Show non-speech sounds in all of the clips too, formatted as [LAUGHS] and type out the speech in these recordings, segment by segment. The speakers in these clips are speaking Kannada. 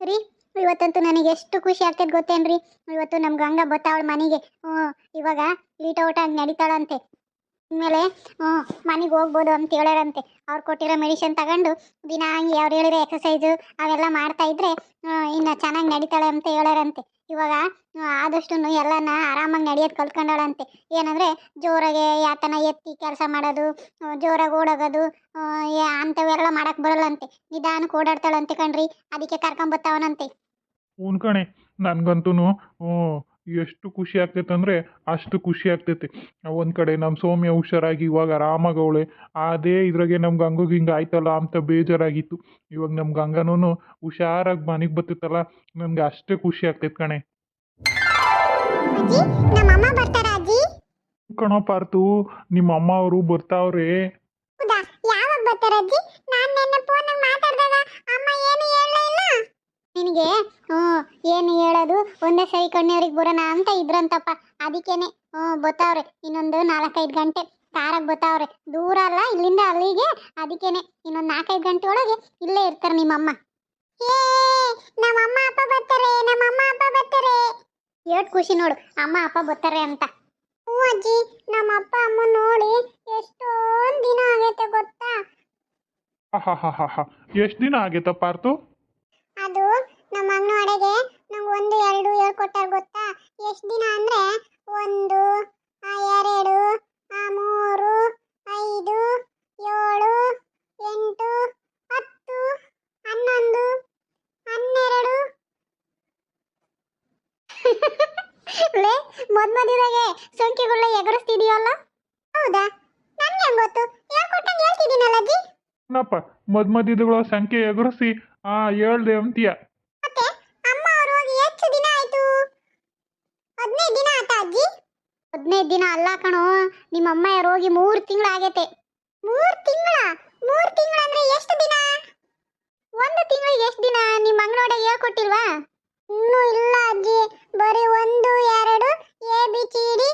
ರೀ, ಇವತ್ತಂತೂ ನನಗೆ ಎಷ್ಟು ಖುಷಿ ಆಗ್ತೈತೆ ಗೊತ್ತೇನ್ರಿ? ಇವತ್ತು ನಮ್ಮ ಗಂಗಾ ಬತ್ತಾವಳ ಮನೆಗೆ. ಹ್ಞೂ, ಇವಾಗ ಲೀಟ್ ಔಟ್ ಆಗಿ ನಡೀತಾಳಂತೆ. ಆಮೇಲೆ ಹ್ಞೂ, ಮನೆಗೆ ಹೋಗ್ಬೋದು ಅಂತ ಹೇಳ್ಯಾರಂತೆ. ಅವ್ರು ಕೊಟ್ಟಿರೋ ಮೆಡಿಷನ್ ತಗೊಂಡು ದಿನ ಹಂಗೆ ಅವ್ರು ಹೇಳಿರೋ ಎಕ್ಸಸೈಜು ಅವೆಲ್ಲ ಮಾಡ್ತಾ ಇದ್ರೆ ಇನ್ನು ಚೆನ್ನಾಗಿ ನಡೀತಾಳೆ ಅಂತ ಹೇಳ್ಯಾರಂತೆ ಇವಾಗ ಆದಷ್ಟು ಎಲ್ಲನ ಆರಾಮಾಗಿ ನಡೆಯೋದು ಕಲ್ತ್ಕೊಂಡಾಳಂತೆ. ಏನಂದ್ರೆ ಜೋರಾಗೆ ಯಾತನ ಎತ್ತಿ ಕೆಲಸ ಮಾಡೋದು ಜೋರಾಗಿ ಓಡೋಗೋದು ಅಂತವೆಲ್ಲ ಮಾಡಕ್ ಬರಲ್ಲಂತೆ. ನಿಧಾನ ಓಡಾಡ್ತಾಳಂತೆ ಕಣ್ರಿ, ಅದಕ್ಕೆ ಕರ್ಕೊಂಬರ್ತಾವನಂತೆ ಹ್ಞೂ ಕಣೆ ನನಗಂತೂ ಎಷ್ಟು ಖುಷಿ ಆಗ್ತೈತೆ ಅಂದರೆ ಅಷ್ಟು ಖುಷಿ ಆಗ್ತೈತೆ. ಒಂದು ಕಡೆ ನಮ್ಮ ಸೌಮ್ಯ ಹುಷಾರಾಗಿ ಇವಾಗ ಆರಾಮಾಗವಳೆ ಅದೇ ಇದ್ರಾಗೆ ನಮ್ಮ ಗಂಗೋಗೆ ಹಿಂಗೆ ಆಯ್ತಲ್ಲ ಅಂತ ಬೇಜಾರಾಗಿತ್ತು. ಇವಾಗ ನಮ್ಮ ಗಂಗನೂ ಹುಷಾರಾಗಿ ಮನೆಗೆ ಬರ್ತೈತಲ್ಲ ನಮ್ಗೆ ಅಷ್ಟೇ ಖುಷಿ ಆಗ್ತೈತೆ ಕಣೆ. ಕಣೋ ಪಾರ್ತು ನಿಮ್ಮ ಅಮ್ಮ ಅವರು ಬರ್ತಾವ್ರೆ. ಯಾವಾಗ ಬರ್ತಾರ ಅಜ್ಜಿ? ನಾನು ನನ್ನ ಫೋನಾಗ ಮಾತಾಡಿದಾಗ ನಿನಗೆ? ಹ್ಞೂ, ಏನು ಹೇಳೋದು? ಒಂದೇ ಸರಿ ಕಣ್ಣೇವ್ರಿಗೆ ಬರೋಣ ಅಂತ ಇದ್ರಂತಪ್ಪ. ಅದಕ್ಕೇನೆ, ಹ್ಞೂ, ಬತ್ತಾವ್ರೆ, ಇನ್ನೊಂದು ನಾಲ್ಕೈದು ಗಂಟೆ ಕಾರಾಗ ಬತ್ತಾವ್ರೆ. ದೂರ ಅಲ್ಲ, ಇಲ್ಲಿಂದ ಅಲ್ಲಿಗೆ. ಅದಕ್ಕೇನೆ, ಇನ್ನೊಂದು ನಾಲ್ಕೈದು ಗಂಟೆ ಒಳಗೆ ಇಲ್ಲೇ ಇರ್ತಾರೆ ನಿಮ್ಮಮ್ಮ. ಏ ನಮ್ಮ ಅಮ್ಮ ಅಪ್ಪ ಬರ್ತಾರೆ ನಮ್ಮ ಅಮ್ಮ ಅಪ್ಪ ಬರ್ತಾರೆ. ಎಷ್ಟು ಖುಷಿ ನೋಡು, ಅಮ್ಮ ಅಪ್ಪ ಬರ್ತಾರೆ ಅಂತ. ಹ್ಞೂ ಅಜ್ಜಿ ನಮ್ಮ ಅಪ್ಪ ಅಮ್ಮ ನೋಡಿ ಎಷ್ಟೊಂದು ದಿನ ಆಗೈತೆ ಗೊತ್ತಾ? ಎಷ್ಟು ದಿನ ಆಗೈತಪ್ಪ ಪಾರ್ತು ಅದು ನಮ್ಮ ಅಂಗನವಾಡಿಗೆ ನಂಗೆ ಒಂದು ಹೇಳ್ಕೊಟ್ಟಾರ ಗೊತ್ತಾ? ಎಷ್ಟು ದಿನ ಅಂದ್ರೆ ಒಂದು ಎರಡು ಮೂರು, ಐದು, ಏಳು, ಎಂಟು, ಹತ್ತು, ಹನ್ನೊಂದು, ಹನ್ನೆರಡು. [LAUGHS] ಲೇ ಮೊದಲಾಗೆ ಸಂಖ್ಯೆಗಳನ್ನ ಎಗರಿಸ್ತಿದೀಯಲ್ಲ? ಹೌದಾ? ನನ್ಗೆ ಗೊತ್ತು? ಹೇಳ್ಕೊಟ್ಟಂಗೆ ಹೇಳ್ತಿದ್ದೀನಲ್ಲ ಅಜ್ಜಿ? ಏನಪ್ಪ ಮದ್ ಸಂಖ್ಯೆ ಎಗರಿಸಿ, ಆ ಹೇಳ್ದೆ ಅಂತೀಯ ಮತ್ತೆ ಅಮ್ಮ ಅವ್ರು ಹೋಗಿ ಎಷ್ಟು ದಿನ ಆಯ್ತು ಹದಿನೈದು ದಿನ ಆತ ಅಜ್ಜಿ ಹದಿನೈದು ದಿನ ಅಲ್ಲ ಕಣೋ ನಿಮ್ಮ ಅಮ್ಮ ರೋಗಿ ಮೂರು ತಿಂಗಳು ತಿಂಗಳಾಗೈತೆ. ಮೂರು ತಿಂಗಳ? ಮೂರು ತಿಂಗಳು ಅಂದ್ರೆ ಎಷ್ಟು ದಿನ? ಒಂದು ತಿಂಗಳಿಗೆ ಎಷ್ಟು ದಿನ? ನಿಮ್ಮ ಅಂಗನವಾಡಿಗೆ ಹೇಳ್ಕೊಟ್ಟಿಲ್ವಾ ಇನ್ನೂ ಇಲ್ಲ ಅಜ್ಜಿ ಬರೀ ಒಂದು ಎರಡು A B C D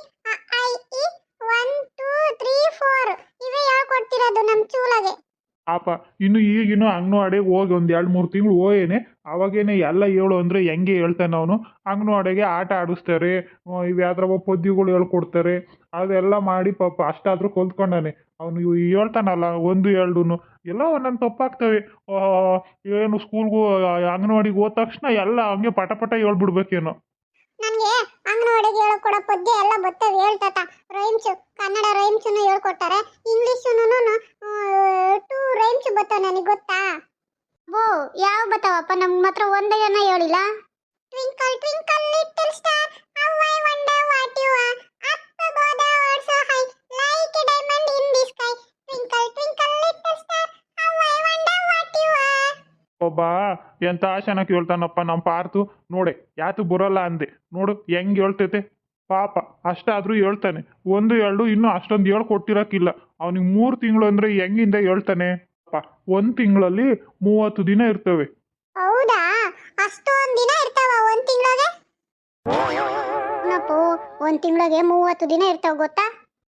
I E one two three four ಇವೇ ಹೇಳ್ಕೊಡ್ತಿರೋದು ನಮ್ಮ ಚೂಲಾಗೆ ಪಾಪ. ಇನ್ನು ಈಗಿನೂ ಅಂಗನವಾಡಿಗೆ ಹೋಗಿ ಒಂದು ಎರಡು ಮೂರು ತಿಂಗಳು ಹೋಗೇನೆ ಅವಾಗೇನೆ ಎಲ್ಲ ಹೇಳು ಅಂದರೆ ಹೆಂಗೆ ಹೇಳ್ತಾನೆ ಅವನು. ಅಂಗನವಾಡಿಗೆ ಆಟ ಆಡಿಸ್ತಾರೆ. ಇವು ಯಾವ್ದ್ರವ ಪದ್ಯಗಳು ಹೇಳ್ಕೊಡ್ತಾರೆ. ಅದೆಲ್ಲ ಮಾಡಿ ಪಾಪ ಅಷ್ಟಾದರೂ ಕಲ್ತ್ಕೊಂಡಾನೆ. ಅವನು ಹೇಳ್ತಾನಲ್ಲ, ಒಂದು ಎರಡೂ ಎಲ್ಲ ಒಂದೊಂದು ತಪ್ಪಾಗ್ತವೆ. ಏನು ಸ್ಕೂಲ್ಗೂ, ಅಂಗನವಾಡಿಗೆ ಹೋದ ತಕ್ಷಣ ಎಲ್ಲ ಹಂಗೆ ಪಟ ಪಟ ಹೇಳ್ಬಿಡ್ಬೇಕೇನೋ. ಅಂಗನವಾಡಿಗೆ ಹೇಳ್ಕೊಡೋ ಪದ್ಯ ಎಲ್ಲ ಬರ್ತವೆ ಹೇಳ್ತಾತ. ರೈಮ್ಸ್, ಕನ್ನಡ ರೈಮ್ಸನ್ನು ಹೇಳ್ಕೊಡ್ತಾರೆ. ಇಂಗ್ಲಿಷ್ ರೈಮ್ಸ್ ನನಗೆ ಗೊತ್ತಾ? ಓ ಯಾವ ಬತ್ತವಪ್ಪ? ನಮ್ಮ ಮಾತ್ರ ಒಂದೇ ಜನ ಹೇಳಿಲ್ಲ. Twinkle twinkle little star how I wonder what you are up above the world so high like a diamond in the sky twinkle twinkle little star how I wonder what you are ಒಬ್ಬ ಎಂತ ಆಶನ ಹೇಳ್ತಾನಪ್ಪ ನಮ್ಮ ಪಾರ್ತು ನೋಡೆ, ಯಾತು ಬರೋಲ್ಲ ಅಂದೆ. ನೋಡು, ಹೆಂಗ್ ಹೇಳ್ತೈತೆ? ಪಾಪ, ಅಷ್ಟಾದರೂ ಹೇಳ್ತಾನೆ. ಒಂದು, ಎರಡು, ಇನ್ನೂ ಅಷ್ಟೊಂದು ಹೇಳ್ಕೊಟ್ಟಿರಕ್ಕಿಲ್ಲ. ಅವನಿಗೆ ಮೂರು ತಿಂಗಳು ಅಂದರೆ ಹೆಂಗಿಂದ ಹೇಳ್ತಾನೆ? ಒಂದು ತಿಂಗಳಲ್ಲಿ ಮೂವತ್ತು ದಿನ ಇರ್ತವೆ. ಹೌದಾ? ಅಷ್ಟೊಂದ್ ದಿನ ಇರ್ತಾವ ಒಂದ್ ತಿಂಗಳಿಗೆ? ಒಂದ್ ತಿಂಗಳಿಗೆ ಮೂವತ್ತು ದಿನ ಇರ್ತಾವ ಗೊತ್ತಾ?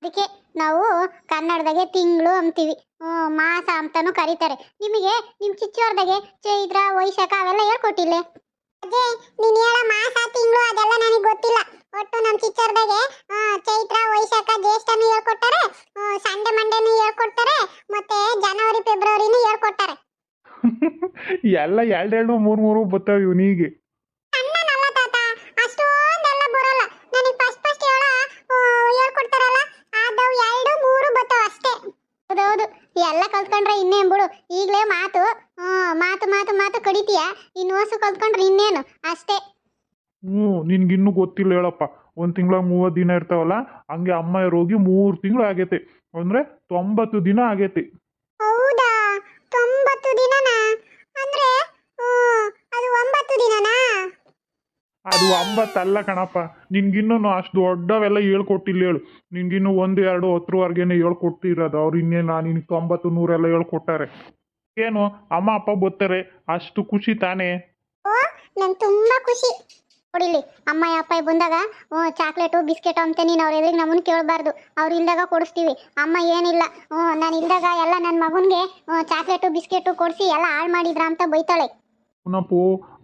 ಅದಕ್ಕೆ ನಾವು ಕನ್ನಡದಾಗೆ ತಿಂಗಳು ಅಂತೀವಿ ಹ್ಮ್, ಮಾಸ ಅಂತಾನೂ ಕರೀತಾರೆ. ನಿಮಗೆ ನಿಮ್ ಚಿಚ್ಚೋರ್ದಾಗೆ ಚೈತ್ರ ವೈಶಾಖ ಅವೆಲ್ಲ ಹೇಳ್ಕೊಟ್ಟಿಲ್ಲ ಅಜಯ್ ನೀನ್ ಹೇಳ ಮಾಸ ತಿಂಗಳು ಅದೆಲ್ಲ ನನಗೆ ಗೊತ್ತಿಲ್ಲ. ಒಟ್ಟು ನಮ್ಮ ಚಿಚ್ಚರ್ದಾಗೆ ಚೈತ್ರ ವೈಶಾಖ ಜ್ಯೇಷ್ಠನು ಹೇಳ್ಕೊಟ್ಟಾರೆ ಆ, ಸಂಡೆ ಮಂಡೆನು ಹೇಳ್ಕೊಡ್ತಾರೆ ಮತ್ತೆ ಜನವರಿ ಫೆಬ್ರವರಿನು ಹೇಳ್ಕೊಟ್ಟಾರೆ ಎಲ್ಲ ಎರಡೆರಡು ಮೂರು ಮೂರು ಬರ್ತವೆ ಇವನಿಗೆ. ಎಲ್ಲ ಕಲ್ತ್ಕೊಂಡ್ರೆ ಇನ್ನೇನ್ ಬಿಡು. ಈಗಲೇ ಮಾತು ಮಾತು ಮಾತು ಮಾತು ಕಡಿತೀಯ? ಇನ್ನು ಹೊಸ ಕಲ್ತ್ಕೊಂಡ್ರೆ ಇನ್ನೇನು? ಅಷ್ಟೇ. ಹ್ಞೂ ನಿನ್ಗಿನ್ನೂ ಗೊತ್ತಿಲ್ಲ ಹೇಳಪ್ಪ. ಒಂದು ತಿಂಗಳ ಮೂವತ್ತು ದಿನ ಇರ್ತಾವಲ್ಲ ಹಂಗೆ ಅಮ್ಮ ರೋಗಿ ಮೂರು ತಿಂಗಳು ಆಗೈತೆ. ಅಂದರೆ ತೊಂಬತ್ತು ದಿನ ಆಗೈತೆ. ಹೌದಾ? ತೊಂಬತ್ತು ದಿನನಾ? ಅಂದ್ರೆ ಅದು ಒಂಬತ್ತು ದಿನನಾ? ಅದು ಒಂಬತ್ತಲ್ಲ ಕಣಪ್ಪ. ನಿನ್ಗಿನ್ನೂ ಅಷ್ಟು ದೊಡ್ಡವೆಲ್ಲ ಹೇಳ್ಕೊಟ್ಟಿಲ್ಲ ಹೇಳು. ನಿನ್ಗಿನ್ನು ಒಂದು ಎರಡು ಹತ್ರವರೆಗೇನೆ ಹೇಳ್ಕೊಟ್ಟಿರೋದು. ಅವ್ರು ಇನ್ನೇನು ನಿನಗೆ ತೊಂಬತ್ತು ನೂರೆಲ್ಲ ಹೇಳ್ಕೊಟ್ಟಾರೆ. ಏನು? ಅಮ್ಮ ಅಪ್ಪ ಬರ್ತಾರೆ. ಅಷ್ಟು ಖುಷಿ ತಾನೆ? ಓ ನಂಗೆ ತುಂಬಾ ಖುಷಿ. ನೋಡಿಲಿ ಅಮ್ಮ ಅಪ್ಪ ಬಂದಾಗ ಚಾಕ್ಲೇಟು ಬಿಸ್ಕೆಟು ಅಂತ ನೀನು ಅವ್ರ ಎದುರಿಗೆ ನಮ್ಮನ್ನು ಕೇಳಬಾರ್ದು. ಅವ್ರು ಇಲ್ದಾಗ ಕೊಡಿಸ್ತೀವಿ. ಅಮ್ಮ ಏನಿಲ್ಲ ಹ್ಞೂ ನಾನು ಇಲ್ದಾಗ ಎಲ್ಲ ನನ್ನ ಮಗನಿಗೆ ಚಾಕ್ಲೇಟು ಬಿಸ್ಕೆಟು ಕೊಡಿಸಿ ಎಲ್ಲ ಹಾಳು ಮಾಡಿದ್ರ ಅಂತ ಬೈತಾಳೆ. ಪುನಪ್ಪು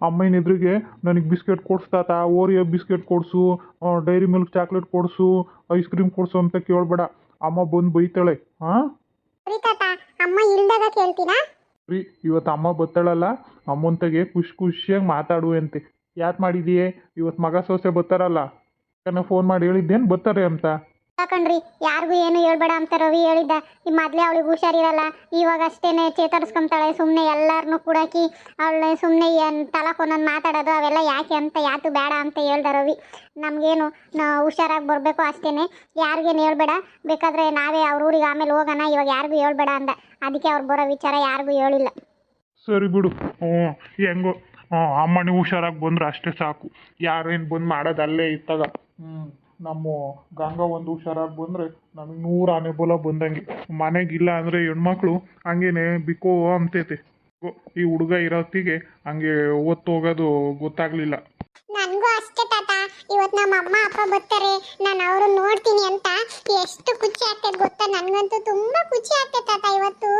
ಅಮ್ಮನ ಎದುರಿಗೆ ನನಗೆ ಬಿಸ್ಕೆಟ್ ಕೊಡಿಸ್ತಾತ? Oreo biscuit ಕೊಡಿಸು dairy Milk chocolate ಕೊಡಿಸು ice cream ಕೊಡಿಸು ಅಂತ ಕೇಳಬೇಡ. ಅಮ್ಮ ಬಂದು ಬೈತಾಳೆ ಹಾಂ ಅಮ್ಮ ಇಲ್ದಾಗ ಕೇಳ್ತೀನಾ ರೀ, ಇವತ್ತು ಅಮ್ಮ ಬತ್ತಾಳಲ್ಲ, ಅಮ್ಮಂತಗೆ ಖುಷಿ ಖುಷಿಯಾಗಿ ಮಾತಾಡುವಂತೆ. ಯಾತ್ ಮಾಡಿದೀಯೇ? ಇವತ್ತು ಮಗ ಸೊಸೆ ಬತ್ತಾರಲ್ಲ ಅಕ್ಕನ ಫೋನ್ ಮಾಡಿ ಹೇಳಿದ್ದೇನು ಬತ್ತಾರೆ ಅಂತ? ಯಾಕಂಡ್ರಿ ಯಾರಿಗೂ ಏನು ಹೇಳ್ಬೇಡ ಅಂತ ರವಿ ಹೇಳಿದ್ದ. ಈ ಮೊದಲೇ ಅವಳಿಗೆ ಹುಷಾರಿರಲ್ಲ, ಇವಾಗ ಅಷ್ಟೇನೆ ಚೇತರಿಸ್ಕೊಂತಾಳೆ ಸುಮ್ಮನೆ ಎಲ್ಲರನ್ನೂ ಕೂಡಾಕಿ ಅವಳ ಸುಮ್ಮನೆ ತಲಕ್ ಒಂದೊಂದು ಮಾತಾಡೋದು, ಅವೆಲ್ಲ ಯಾಕೆ ಅಂತ ಯಾತು ಬೇಡ ಅಂತ ಹೇಳ್ದ ರವಿ. ನಮಗೇನು ಹುಷಾರಾಗಿ ಬರಬೇಕು ಅಷ್ಟೇನೆ. ಯಾರಿಗೇನು ಹೇಳ್ಬೇಡ, ಬೇಕಾದ್ರೆ ನಾವೇ ಅವ್ರ ಊರಿಗೆ ಆಮೇಲೆ ಹೋಗೋಣ, ಇವಾಗ ಯಾರಿಗೂ ಹೇಳ್ಬೇಡ ಅಂದ. ಅದಕ್ಕೆ ಅವ್ರು ಬರೋ ವಿಚಾರ ಯಾರಿಗೂ ಹೇಳಿಲ್ಲ. ಸರಿ ಬಿಡು, ಹ್ಞೂ, ಹೆಂಗೋ ಹಾಂ ಹುಷಾರಾಗಿ ಬಂದ್ರೆ ಅಷ್ಟೇ ಸಾಕು. ಯಾರೇನು ಬಂದು ಮಾಡೋದು ಅಲ್ಲೇ ಇತ್ತಾಗ. ಹ್ಞೂ ನಮ್ಮ ಗಂಗಾ ಒಂದು ಹುಷಾರಾಗಿ ಬಂದರೆ ನಮಗೆ ನೂರು ಆನೆ ಬಲ ಬಂದಂಗೆ. ಮನೆಗಿಲ್ಲ ಅಂದರೆ ಹೆಣ್ಮಕ್ಳು ಹಂಗೇನೆ ಬಿಕೋ ಅಂತೈತೆ. ಈ ಹುಡುಗ ಇರೋತ್ತಿಗೆ ಹಂಗೆ ಒತ್ತು ಹೋಗೋದು ಗೊತ್ತಾಗ್ಲಿಲ್ಲ. ನನಗೂ ಅಷ್ಟೇ ತಾತ. ಇವತ್ತು ನಮ್ಮ ಅಮ್ಮ, ಅಪ್ಪ ಬರ್ತಾರೆ. ನಾನು ಅವರು ನೋಡ್ತೀನಿ ಅಂತ. ಎಷ್ಟು ಖುಷಿ ಆಗ್ತದೆ ಗೊತ್ತಾ? ನನಗಂತೂ ತುಂಬಾ ಖುಷಿ ಆಗ್ತದೆ ತಾತ ಇವತ್ತು.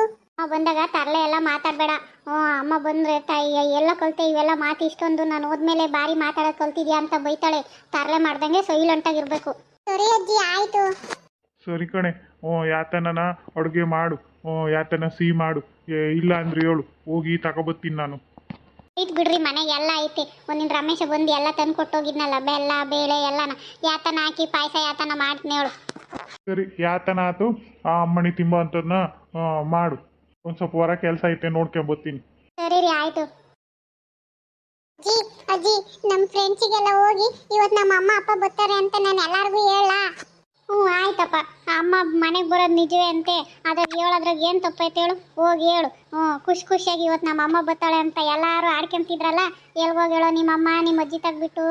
ಬಂದಾಗ ತರಲೆ ಎಲ್ಲ ಮಾತಾಡಬೇಡ. ಹ್ಞೂ ಅಮ್ಮ ಬಂದ್ರೆ ತಾಯಿ ಎಲ್ಲ ಕಲಿತೆ ಇವೆಲ್ಲ ಮಾತು ಇಷ್ಟೊಂದು. ನಾನು ಹೋದ್ಮೇಲೆ ಬಾರಿ ಮಾತಾಡೋದು ಕಲ್ತಿದ್ಯಾ ಅಂತ ಬೈತಾಳೆ. ತರಲೆ ಮಾಡ್ದಂಗೆ ಸೈಲೆಂಟ್ ಆಗಿರ್ಬೇಕು. ಸರಿ ಅಜ್ಜಿ ಆಯ್ತು. ಸರಿ ಕಣೆ. ಹ್ಞೂ ಯಾತನನ ಅಡುಗೆ ಮಾಡು. ಹ್ಞೂ ಯಾತನ ಸಿಹಿ ಮಾಡು. ಏ, ಇಲ್ಲ ಅಂದ್ರೆ ಹೇಳು. ಹೋಗಿ ತಗೊಬತ್ತೀನಿ ನಾನು. ಆಯ್ತು ಬಿಡ್ರಿ ಮನೆಗೆ ಎಲ್ಲ ಐತೆ. ಒಂದಿನ ರಮೇಶ ಬಂದು ಎಲ್ಲ ತಂದು ಕೊಟ್ಟೋಗಿದ್ನಲ್ಲ ಬೆಲ್ಲ ಬೇಳೆ ಎಲ್ಲನ. ಯಾತನ ಹಾಕಿ ಪಾಯಸ ಯಾತನ ಮಾಡ್ತೀನಿ ಹೇಳು. ಸರಿ ಯಾತನ ಆತು. ಆ ಅಮ್ಮಣಿ ತಿಂಬ ಅಂತದನ್ನ ಮಾಡು. ಒಂದು ಸ್ವಲ್ಪ ಹೊರ ಕೆಲಸ ಐತೆ ನೋಡ್ಕೊಂಬತ್ತೀನಿ ಸರಿ ರೀ, ಆಯ್ತು. ಅಜ್ಜಿ ಅಜ್ಜಿ ನಮ್ಮ ಫ್ರೆಂಡ್ಸಿಗೆಲ್ಲ ಹೋಗಿ ಇವತ್ತು ನಮ್ಮ ಅಮ್ಮ, ಅಪ್ಪ ಬರ್ತಾರೆ ಅಂತ ನಾನು ಎಲ್ಲರಿಗೂ ಹೇಳ ಹ್ಞೂ, ಆಯ್ತಪ್ಪ. ಅಮ್ಮ ಮನೆಗೆ ಬರೋದು ನಿಜವೇ ಅಂತೆ. ಅದ್ರಾಗ ಹೇಳೋದ್ರಾಗ ಏನು ತಪ್ಪೈತೆ ಹೇಳು? ಹೋಗಿ ಹೇಳು. ಹ್ಞೂ, ಖುಷಿ ಖುಷಿಯಾಗಿ ಇವತ್ತು ನಮ್ಮ ಅಮ್ಮ ಬರ್ತಾಳೆ ಅಂತ ಎಲ್ಲರೂ ಆಡ್ಕೊಂತಿದ್ರಲ್ಲ? ಎಲ್ಗೋಗಿ ಹೇಳೋ ನಿಮ್ಮ ಅಮ್ಮ ನಿಮ್ಮ ಅಜ್ಜಿ ತೆಗ್ಬಿಟ್ಟು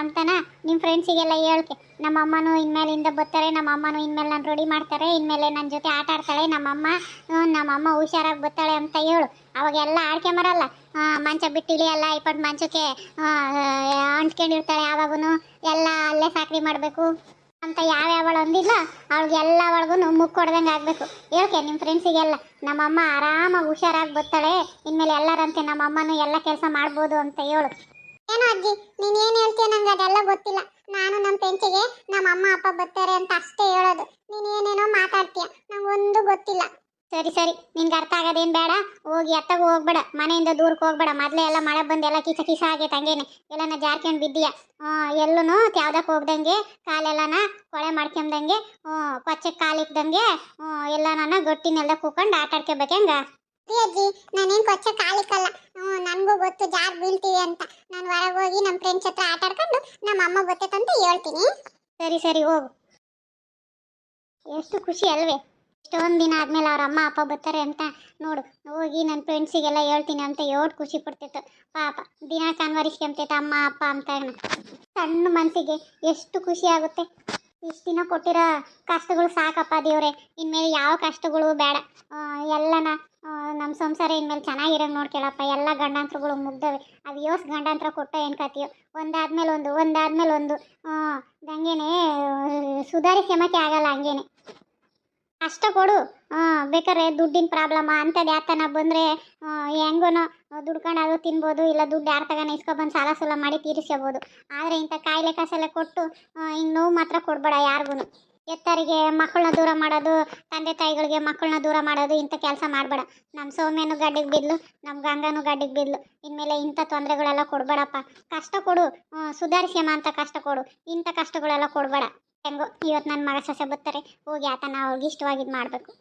ಅಂತನ ನಿಮ್ಮ ಫ್ರೆಂಡ್ಸಿಗೆಲ್ಲ ಹೇಳ್ಕೆ. ನಮ್ಮ ಅಮ್ಮನೂ ಇನ್ಮೇಲಿಂದ ಬರ್ತಾರೆ, ನಮ್ಮ ಅಮ್ಮನೂ ಇನ್ಮೇಲೆ ನಾನು ರೆಡಿ ಮಾಡ್ತಾರೆ, ಇನ್ಮೇಲೆ ನನ್ನ ಜೊತೆ ಆಟ ಆಡ್ತಾಳೆ ನಮ್ಮಮ್ಮ ಹ್ಞೂ ನಮ್ಮಮ್ಮ ಹುಷಾರಾಗಿ ಬರ್ತಾಳೆ ಅಂತ ಹೇಳು. ಅವಾಗೆಲ್ಲ ಆಡ್ಕೊಂಬರಲ್ಲ ಮಂಚ ಬಿಟ್ಟು ಇಳಿಯಲ್ಲ ಇಪ್ಪಟ್ಟು ಮಂಚಕ್ಕೆ ಅಂಟ್ಕೊಂಡಿರ್ತಾಳೆ ಯಾವಾಗೂ ಎಲ್ಲ ಅಲ್ಲೇ ಸಾಕ್ರಿ ಮಾಡಬೇಕು. ಅಂತ ಯಾವ್ಯಾವಳು ಅಂದಿಲ್ಲ ಅವಳಿಗೆ ಎಲ್ಲವರೆಗೂ ಒಳಗೂ ಮುಖ ಕೊಡ್ದಂಗೆ ಆಗಬೇಕು. ಹೇಳ್ಕೆ ನಿಮ್ಮ ಫ್ರೆಂಡ್ಸಿಗೆಲ್ಲ ನಮ್ಮಮ್ಮ ಆರಾಮಾಗಿ ಹುಷಾರಾಗಿ ಬರ್ತಾಳೆ, ಇನ್ಮೇಲೆ ಎಲ್ಲರಂತೆ ನಮ್ಮಮ್ಮನೂ ಎಲ್ಲ ಕೆಲಸ ಮಾಡ್ಬೋದು ಅಂತ ಹೇಳು. ಏನೋ ಅಜ್ಜಿ, ನೀನು ಏನು ಹೇಳ್ತೀಯ ನಂಗೆ ಅದೆಲ್ಲ ಗೊತ್ತಿಲ್ಲ. ನಾನು ನಮ್ಮ ಫ್ರೆಂಡ್ಸಿಗೆ ನಮ್ಮ ಅಮ್ಮ ಅಪ್ಪ ಬರ್ತಾರೆ ಅಂತ ಅಷ್ಟೇ ಹೇಳೋದು. ನೀನು ಏನೇನೋ ಮಾತಾಡ್ತೀಯ ನಂಗೊಂದು ಗೊತ್ತಿಲ್ಲ. ಸರಿ ಸರಿ. ನಿನ್ಗೆ ಅರ್ಥ ಆಗೋದೇನು ಬೇಡ. ಹೋಗಿ ಎತ್ತಾಗ ಹೋಗ್ಬೇಡ. ಮನೆಯಿಂದ ದೂರಕ್ಕೆ ಹೋಗ್ಬೇಡ. ಮೊದಲೇ ಎಲ್ಲ ಮಳೆ ಬಂದು ಎಲ್ಲ ಕಿಸ ಕಿಸ ಆಗೈತೆ ಹಂಗೇನೆ ಎಲ್ಲನ ಜಾರ್ಕೊಂಡು ಬಿದ್ದೀಯ. ಎಲ್ಲೂ ಯಾವ್ದಕ್ಕೆ ಹೋಗ್ದಂಗೆ ಕಾಲೆಲ್ಲನ ಕೊಳೆ ಮಾಡ್ಕೊಂಡ್ದಂಗೆ ಕೊಚ್ಚಕ್ಕೆ ಕಾಲಿಕ್ದಂಗೆ ಎಲ್ಲನ ಗಟ್ಟಿನೆಲ್ಲ ನೆಲ ಕೂಕೊಂಡು ಆಟ ನಾನು ಹೆಂಗ ಅಜ್ಜಿ ನಾನೇನು ಕೊಚ್ಚ ಕಾಲಿಕ್ಕಲ್ಲ ನನಗೂ ಗೊತ್ತು ಜಾರ್ ಬೀಳ್ತೀವಿ ಅಂತ. ನಾನು ಹೊರಗೆ ಹೋಗಿ ನಮ್ಮ ಫ್ರೆಂಡ್ಸ್ ಹತ್ರ ಆಟ ಆಡ್ಕೊಂಡು ನಮ್ಮ ಅಮ್ಮ ಗೊತ್ತೈತಂತ ಹೇಳ್ತೀನಿ. ಸರಿ ಸರಿ ಹೋಗು. ಎಷ್ಟು ಖುಷಿ ಅಲ್ವೇ? ಎಷ್ಟೊಂದು ದಿನ ಆದ್ಮೇಲೆ ಅವ್ರ ಅಮ್ಮ, ಅಪ್ಪ ಬರ್ತಾರೆ ಅಂತ ನೋಡು. ಹೋಗಿ ನನ್ನ ಫ್ರೆಂಡ್ಸಿಗೆಲ್ಲ ಹೇಳ್ತೀನಿ ಅಂತ ಎಷ್ಟು ಖುಷಿ ಪಡ್ತಿತ್ತು. ಪಾಪ, ದಿನ ಕಾನ್ವರಿಸ್ಕೊಂತೈತೆ ಅಮ್ಮ ಅಪ್ಪ ಅಂತ ಸಣ್ಣ ಮನಸ್ಸಿಗೆ ಎಷ್ಟು ಖುಷಿ ಆಗುತ್ತೆ. ಇಷ್ಟು ದಿನ ಕೊಟ್ಟಿರೋ ಕಷ್ಟಗಳು ಸಾಕಪ್ಪ ದೇವ್ರೆ. ಇನ್ಮೇಲೆ ಯಾವ ಕಷ್ಟಗಳು ಬೇಡ. ಎಲ್ಲನ ನಮ್ಮ ಸಂಸಾರ ಇನ್ಮೇಲೆ ಚೆನ್ನಾಗಿರೋ ನೋಡ್ಕೊಳಪ್ಪ ಎಲ್ಲ ಗಂಡಾಂತರಗಳು ಮುಗ್ದವೆ. ಅದು ಯೋಸ್ ಗಂಡಾಂತರ ಕೊಟ್ಟ ಏನು ಕತಿಯೋ ಒಂದಾದ್ಮೇಲೆ ಒಂದು ಒಂದಾದ್ಮೇಲೆ ಒಂದು. ಹಂಗೇನೆ ಸುಧಾರಿಸ್ಕೊಂಬಕ್ಕೆ ಆಗಲ್ಲ ಹಂಗೇನೆ. ಕಷ್ಟ ಕೊಡು. ಬೇಕಾದ್ರೆ ದುಡ್ಡಿನ ಪ್ರಾಬ್ಲಮ್ ಅಂಥದ್ದು ಯಾತನ ಬಂದರೆ ಹೆಂಗೋನೋ ದುಡ್ಕೊಂಡಾದ್ರೂ ತಿನ್ಬೋದು, ಇಲ್ಲ ದುಡ್ಡು ಯಾರ ತಗನ ಇಸ್ಕೊಬಂದು ಸಾಲ ಸೂಲ ಮಾಡಿ ತೀರಿಸ್ಕೋಬೋದು. ಆದರೆ ಇಂಥ ಕಾಯಿಲೆ ಕಾಸೆಲ್ಲ ಕೊಟ್ಟು ಹಿಂಗೆ ನೋವು ಮಾತ್ರ ಕೊಡಬೇಡ ಯಾರಿಗೂ ಎತ್ತರಿಗೆ ಮಕ್ಕಳನ್ನ ದೂರ ಮಾಡೋದು, ತಂದೆ ತಾಯಿಗಳಿಗೆ ಮಕ್ಕಳನ್ನ ದೂರ ಮಾಡೋದು ಇಂಥ ಕೆಲಸ ಮಾಡಬೇಡ. ನಮ್ಮ ಸೌಮ್ಯನು ಗಡ್ಡಿಗೆ ಬಿದ್ಲು ನಮ್ಮ ಗಂಗನೂ ಗಡ್ಡಿಗೆ ಬಿದ್ಲು. ಇನ್ಮೇಲೆ ಇಂಥ ತೊಂದರೆಗಳೆಲ್ಲ ಕೊಡಬೇಡಪ್ಪ. ಕಷ್ಟ ಕೊಡು ಸುಧಾರಿಸ್ಯಮ್ಮ ಅಂತ ಕಷ್ಟ ಕೊಡು. ಇಂಥ ಕಷ್ಟಗಳೆಲ್ಲ ಕೊಡಬೇಡ. ಹೆಂಗೋ ಇವತ್ತು ನನ್ನ ಮಗ ಸೊಸೆ ಬರ್ತಾರೆ ಹೋಗಿ ಆತ ನಾವು ಅವ್ರಿಗೆ ಇಷ್ಟವಾಗಿದ್ದು ಮಾಡಬೇಕು